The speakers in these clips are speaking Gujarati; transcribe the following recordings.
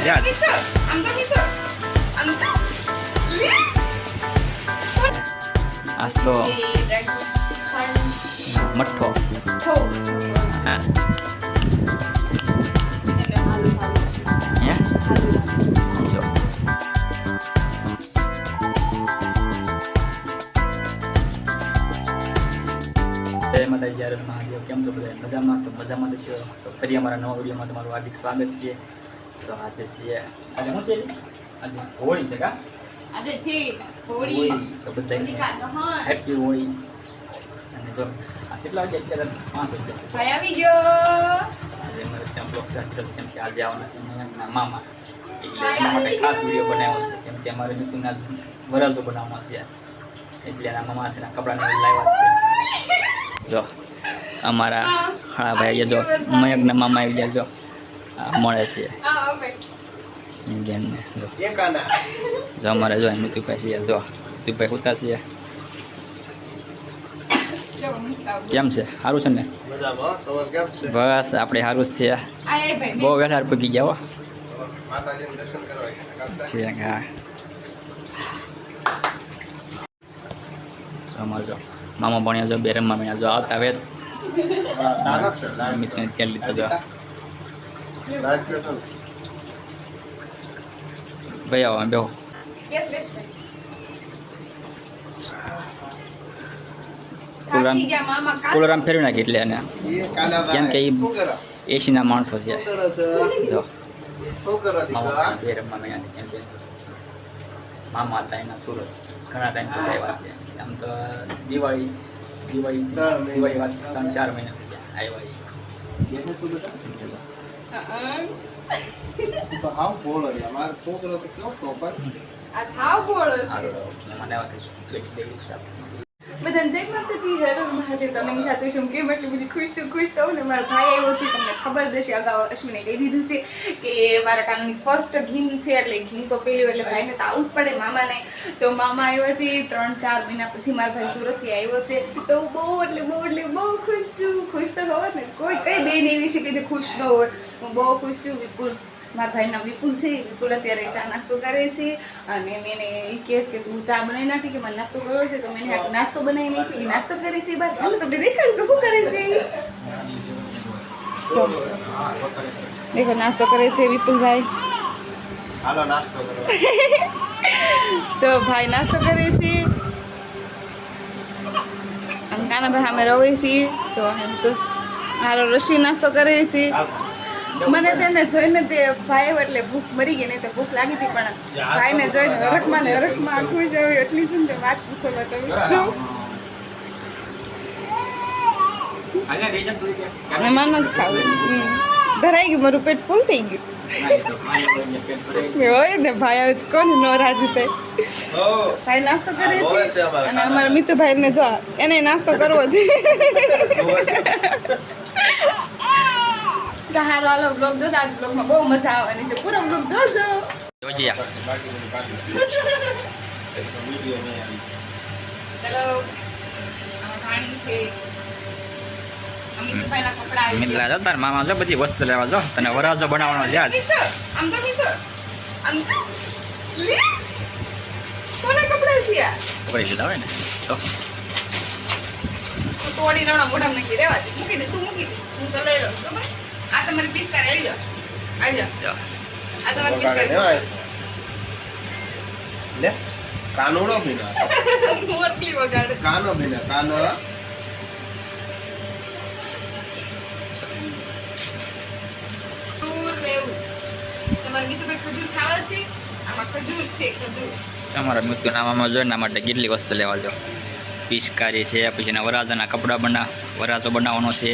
જા આજ તો મઠ્ઠો હા હે જો જય માતા જય હર મહાદેવ કેમ છો બધા મજામાં તો મજામાં તો છો તો ફરી અમારા નવા વિડીયોમાં તમારું હાર્દિક સ્વાગત છે તો આજે છીએ. આજે હું છે આજે હોળી છે કા? આજે છે હોળી. તો બધાને હેપી હોળી અને જો આ કેટલા વાગે અત્યારે? પાંચ વાગે. ભાઈ આવી ગયો. આજે મારે ત્યાં બ્લોક ચાલતો કેમ કે આજે આવવાના છે મયંકના મામા. એટલે એના માટે ખાસ વીડિયો બનાવ્યો છે કેમ કે અમારે મિતુના વરાજો બનાવવાનો છે. એટલે એના મામા છે કપડાને લાવ્યા છે. જો અમારા હા. ભાઈ જો મયંકના મામા આવી ગયા જો. મળે છે. ભાઈ ઇન્ડિયનને જો જો અમારે જો મિતુભાઈ છે જો. મિતુભાઈ હોતા છે. કેમ છે? સારું છે ને? બસ આપણે સારું જ છે. બહુ વહેલા પગી ગયા હો. માતાજીને દર્શન કરવા ગયા હતા. ઠીક હા. અમારે જો મામા ભણ્યા જો બે રમવા મળ્યા જો આવતા વેત. મિત્ર ત્યાં લીધો જો. ભાઈ આવો બેહો બેસ બેસ કુલરામ ફેરવી નાખી એટલે એને. કાનાભાઈ. કેમ કે શું એસીના માણસો છે? જો. મામા બે રમવા મળ્યા છે કેમ હતા એના સુરત. ઘણા ટાઈમ પછી આવ્યા છે. આમ તો દિવાળી દિવાળી દિવાળી વાત ત્રણ ચાર મહિના આવ્યા તું હાવ ભોળો છે. અમારો છોકરો તો કેવો ટોપર. આ બોળો છે. મને બધાને જય માતાજી હર મહાદેવ તમે થતું છે કેમ એટલી બધી ખુશ છું ખુશ થવું ને મારા ભાઈ આવ્યો છે તમને ખબર હશે અગાઉ અશ્વિને કહી દીધું છે કે મારા કાનની ફર્સ્ટ ઘીમ છે એટલે ઘી તો પેલું એટલે ભાઈને તો આવું જ પડે મામાને તો મામા આવ્યા છે ત્રણ ચાર મહિના પછી મારા ભાઈ સુરતથી આવ્યો છે તો બહુ એટલે બહુ એટલે બહુ ખુશ છું ખુશ તો હોવ ને કોઈ કઈ બેન એવી છે કે જે ખુશ ન હોય હું બહુ ખુશ છું વિપુલ મારા ભાઈના વિપુલ છે વિપુલ અત્યારે ચા નાસ્તો કરે છે. અને મેં એ કહેશ કે તું ચા બનાવી નાખી કે મને નાસ્તો કર્યો છે તો મેં નાસ્તો બનાવી નાખી એ નાસ્તો કરે છે બાદ હાલ તમને દેખાડું કે શું કરે છે. દેખો નાસ્તો કરે છે વિપુલભાઈ. હાલો નાસ્તો કરો. તો ભાઈ નાસ્તો કરે છે. અને કાનાભાઈ અમે રવે છીએ જો એમ તો મારો રસી નાસ્તો કરે છે. મને તેને જોઈને તે ભાઈ એટલે ભૂખ મરી ગઈ નહીં તો ભૂખ લાગી હતી પણ ભાઈને જોઈને હરખમાં ને હરખમાં ખુશ આવ્યું એટલી જ ને વાત પૂછો તમે. જો. જ ખાવું. હમ. ધરાઈ ગયું મારું પેટ ફૂલ થઈ ગયું. હોય ને ભાઈ આવે કોણ કોને નો રાજી થાય. ભાઈ નાસ્તો કરે છે. અને અમારા મિતુભાઈ ને જો એને નાસ્તો કરવો છે. તો હારો હાલો બ્લોગ જો આ બ્લોગમાં બહુ મજા આવવાની છે. પૂરો બ્લોગ જોજો. જોજિયા ચલો પાણી છે. આ મિતુભાઈના કપડા આવી મિત્રા જો તાર મામા જો બધી વસ્તુ લેવા જો. તને વરાજો બનાવવાનો છે આજ. આમ તો મિત્ર આમ જો. લે કોના કપડા છે આ? લીધા હોય ને. તો તું તોડી રણો મોઢામાં નાખી રેવા દે. મૂકી દે તું મૂકી દે. હું તો લઈ લઉં બરાબર? આ તમારી પિસ્તા આવી લો આવી જાઓ. આ તમારી પિસ્તા લે કાનોડો ભીના. મોરલી વગાડે. કાનો ભીના કાનો તમારા મૃત્યુ એવું. તમારે મીઠુભાઈ ખજૂર ખાવા છે? આમાં ખજૂર છે ખજૂર. અમારા મૃત્યુના મામા જોઈને માટે કેટલી વસ્તુ લેવા જો. પિચકારી છે પછી એના વરાજાના કપડાં બના વરાજો બનાવવાનો છે.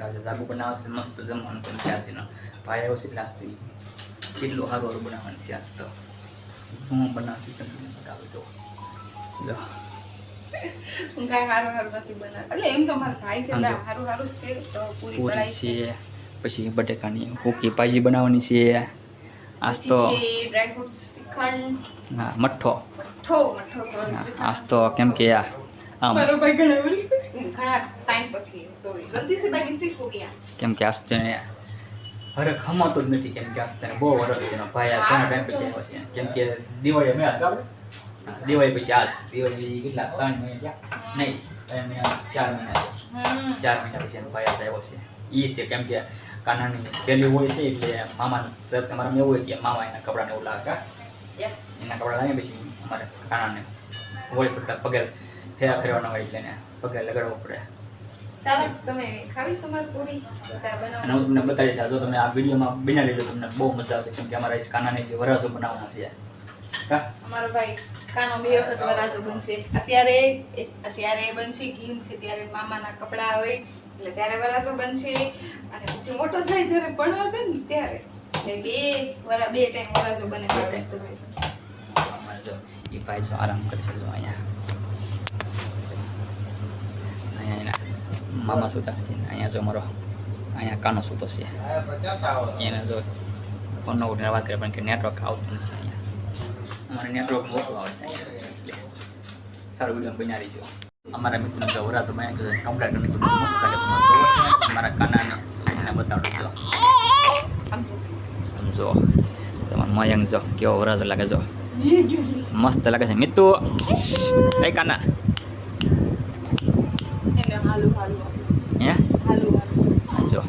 ભાઈના જાગુ બનાવશે મસ્ત જમવાનું પણ ત્યાં છે. ને ભાઈ આવ્યો છે એટલે આજ તો ઈ કેટલું સારું સારું બનાવવાનું છે આજ તો. હું બનાવતી તમને બતાવું જો. જો. હું કાંઈ સારું સારું નથી બનાવ એટલે એમ તો મારા ભાઈ છે સારું જ છે. તો પૂરી પૂરી છે. પછી બટેકાની હુકી ભાજી બનાવવાની છે. આજ તો ડ્રાયફ્રૂટ શ્રીખંડ. હા મઠ્ઠો. મઠ્ઠો મઠ્ઠો આજ તો કેમ કે આ કેમ કે આજ તેને હરખ હમાતો જ નથી કેમ કે આ તેને બહુ વરસ છે એનો ભાઈ આ ઘણા ટાઈમ પછી આવ્યો છે. કેમ કે દિવાળી મેળા દિવાળી પછી આજ. દિવાળી કેટલા ત્રણ મહિના ગયા નહીં ત્રણ મહિના ચાર મહિના ચાર મહિના પછી એનો ભાઈ આજ આવ્યો છે. એ તે કેમ કે કાનાની પહેલી હોય છે એટલે મામા તરત તમારે એવું હોય કે મામા એના કપડાને એવું લાગે. એના કપડા લાવીએ પછી અમારે કાનાને હોળી પડતા પગે ફેરા ફેરવાના હોય એટલે પગે લગાડવો પડે. તમે ખાવીશ તમારી પૂરી અને હું તમને બતાવી છે જો તમે આ વિડીયોમાં બિના લીધો તમને બહુ મજા આવશે કેમ કે અમારા કાનાને જે વરાજો બનાવવાના છે. અમારો ભાઈ કાનો બે વખત વરાજો બનશે. અત્યારે અત્યારે બનશે ઘીમ છે ત્યારે મામાના કપડા હોય એટલે ત્યારે વરાજો બનશે. અને પછી મોટો થાય જ્યારે ભણવા છે ને ત્યારે. બે વરા બે ટાઈમ વરાજો બને જો એ ભાઈ જો આરામ કરી અહીંયા અહીંયા એના મામા સુતા છે ને અહીંયા જો અમારો અહીંયા કાનો સૂતો છે આ પચાસ આવે એને જો ફોનનો ઉઠીને વાત કરે પણ કે નેટવર્ક આવતું નથી અહીંયા અમારે નેટવર્ક ઓછું આવે છે અહીંયા એટલે સારો વીડિયો બન્યા રહીજો અમારા મિત્રને જો વરાતો બન્યા કે કમ્પ્લેટ કરી નાખ્યું. મસ્ત લાગે તમારે મારા કાનાને એને બતાવડો જો આમ જો. સમજો તમારો મયંક જો કેવો વરાજો લાગે જો મસ્ત લાગે છે મિત્તુ એ કાના એને હાલુ હાલુ આપીશ. હે જો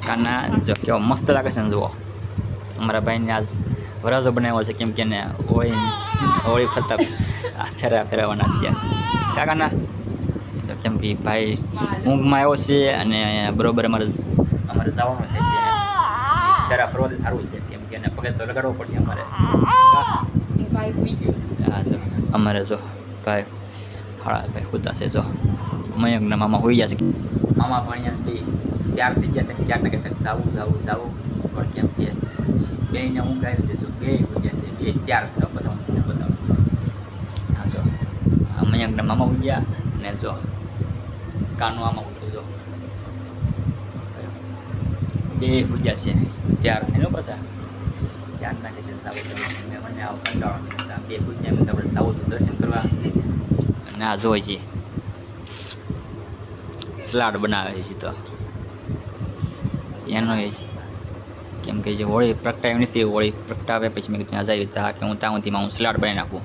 કાના જો કેવો મસ્ત લાગે છે ને જુઓ અમારા ભાઈને આજ વરાજો બનાવ્યો છે કેમ કે એને હોળી હોળી ફરતા ફેરા ફેરવવાના છે કાકાના કેમ કે ભાઈ ઊંઘમાં આવ્યો છે અને બરોબર અમારે અમારે જવાનું છે ફેરા ફરવાથી સારું છે કેમ કે એને પગે તો લગાડવો પડશે અમારે હા જો અમારે જો ભાઈ હાળા ભાઈ ખુદા છે જો મયંકના મામા હોઈ જશે મામા ભણ્યા બે ત્યાર થઈ ગયા છે. ક્યાર ને ક્યાંક જાવું જાવું જાવું. પણ કેમ કે બેને હું ગાઈ રીતે જો બે હોઈ ગયા છે. બે ત્યાર થયો બધા હું બતાવું. હા, જો. મયંકના મામા હોઈ ગયા ને જો. કાનો આમાં ઉઠું જો. બે હોઈ ગયા છે. ત્યાર થઈને પાછા ચાર ના કે જાવું મેં મને આવ બે પૂછ્યા મેં આપણે દર્શન કરવા. ના જોઈ છે. સલાડ બનાવે છે તો. એનો એ કેમ કે જે હોળી પ્રગટાવી નથી હોળી પ્રગટાવે પછી મેં ત્યાં જાય ત્યાં કે હું ત્યાં હું સલાડ બનાવી નાખું.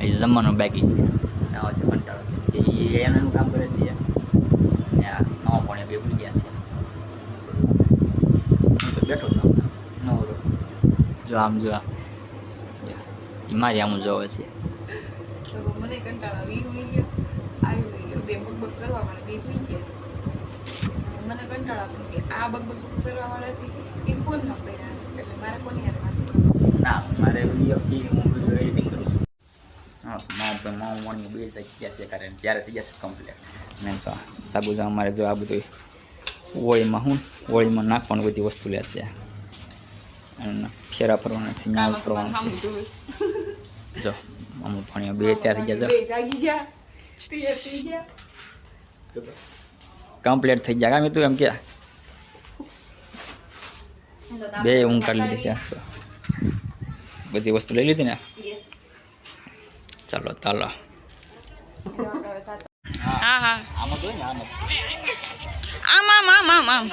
એ જમવાનું બાકી છે. આવે છે કંટાળો. એ એનું કામ કરે છે નવા પણ બે ભૂલી ગયા છે. હું તો બેઠો હતો જો આમ જો મારી આમ જોવે છે. મને કંટાળો આવી હોઈ ગયો આવી હોઈ ગયો બે બકબક કરવા માટે બે થઈ ગયા મને કંટાળો આવતો કે આ બકબક કરવા વાળા છે એ ફોનમાં પડ્યા છે? એટલે મારે કોની હાથ વાત ના મારે હું વીડિયો એડિટિંગ કરું છું. હા ભાઈ મામા મોર્નિંગ બે થઈ ગયા છે કારણ ત્યારે થઈ છે કમ્પ્લીટ ને તો સાબુજા અમારે જો આ બધું ઓળીમાં હું ઓળીમાં નાખવાનું બધી વસ્તુ લેશે અને ફેરા ફરવાના છે ફરવાના છે. જો અમુક ભણીઓ બે ત્યાં થઈ ગયા. કમ્પ્લીટ થઈ ગયા કામ તું એમ કે? બે હું કરી લીધી છે. બધી વસ્તુ લઈ લીધી ને? ચાલો ચાલો. હા હા. આમાં આમ. આમ આમ આમ આમ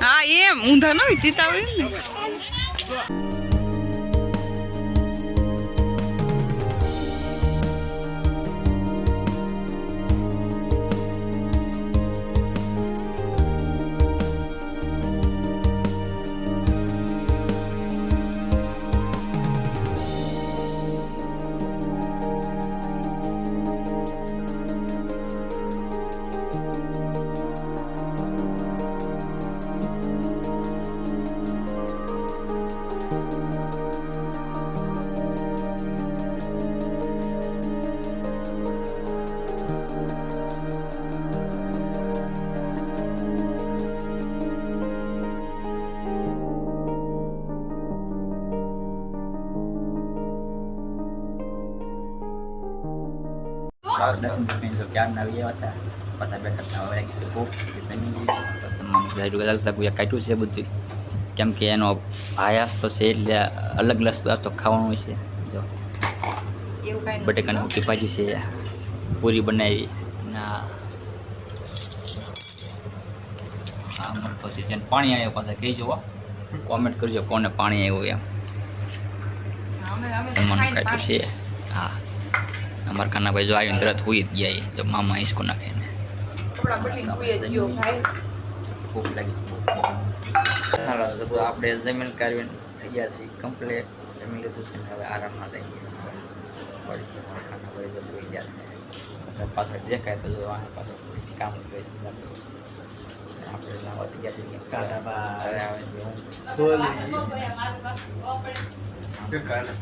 હા. એમ. ઊંધા ન વિચિતા હોય ને હતા પાછા બેઠા હતા હવે લાગી છે ભૂખ કે જમી લીધી જમવાનું જાહેર અલગ સગુયા કાઢ્યું છે બધું કેમ કે એનો આયાસ તો છે એટલે અલગ લસ તો ખાવાનું છે જો. બટેકાની મોટી ભાજી છે પૂરી બનાવી ના આ મરતો જેને પાણી આવ્યો પાછા કહેજો હો કોમેન્ટ કરજો કોને પાણી આવ્યું એમ અમે કાઢ્યું છે હા અમારા કાનાભાઈ જો આવીને તરત હુઈ જ ગયા એ. જો મામા હિસકો નાખે ને ભૂખ લાગી છે આપણે જમીન કાર્ય થઈ ગયા છીએ કમ્પ્લેટ જમી લીધું છે ને હવે આરામમાં લઈ કાનાભાઈ જો ગયા છે. પાછળ દેખાય તો જો આને પાછળ કામ કરી આપણે થઈ ગયા છે. હવે આવે છે હું. બોલી. કાના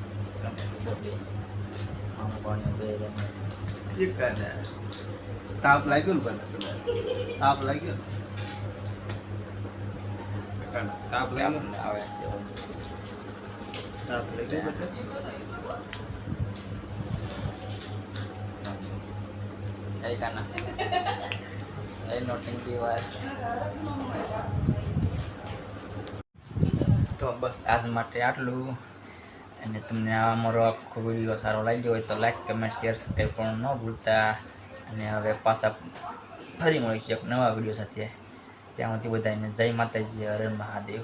તાપ લાગ્યો ને બને તને તાપ લાગ્યો ને તાપ લાગ્યો ને? આવે છે તાપ લાગ્યો તો બસ આજ માટે આટલું અને તમને આ અમારો આખો વીડિયો સારો લાગ્યો હોય તો લાઈક કમેન્ટ શેર સબસ્ક્રાઈબ પણ ન ભૂલતા. અને હવે પાછા ફરી મળીશું એક નવા વીડિયો સાથે. ત્યાં સુધી બધાને જય માતાજી, હરે મહાદેવ.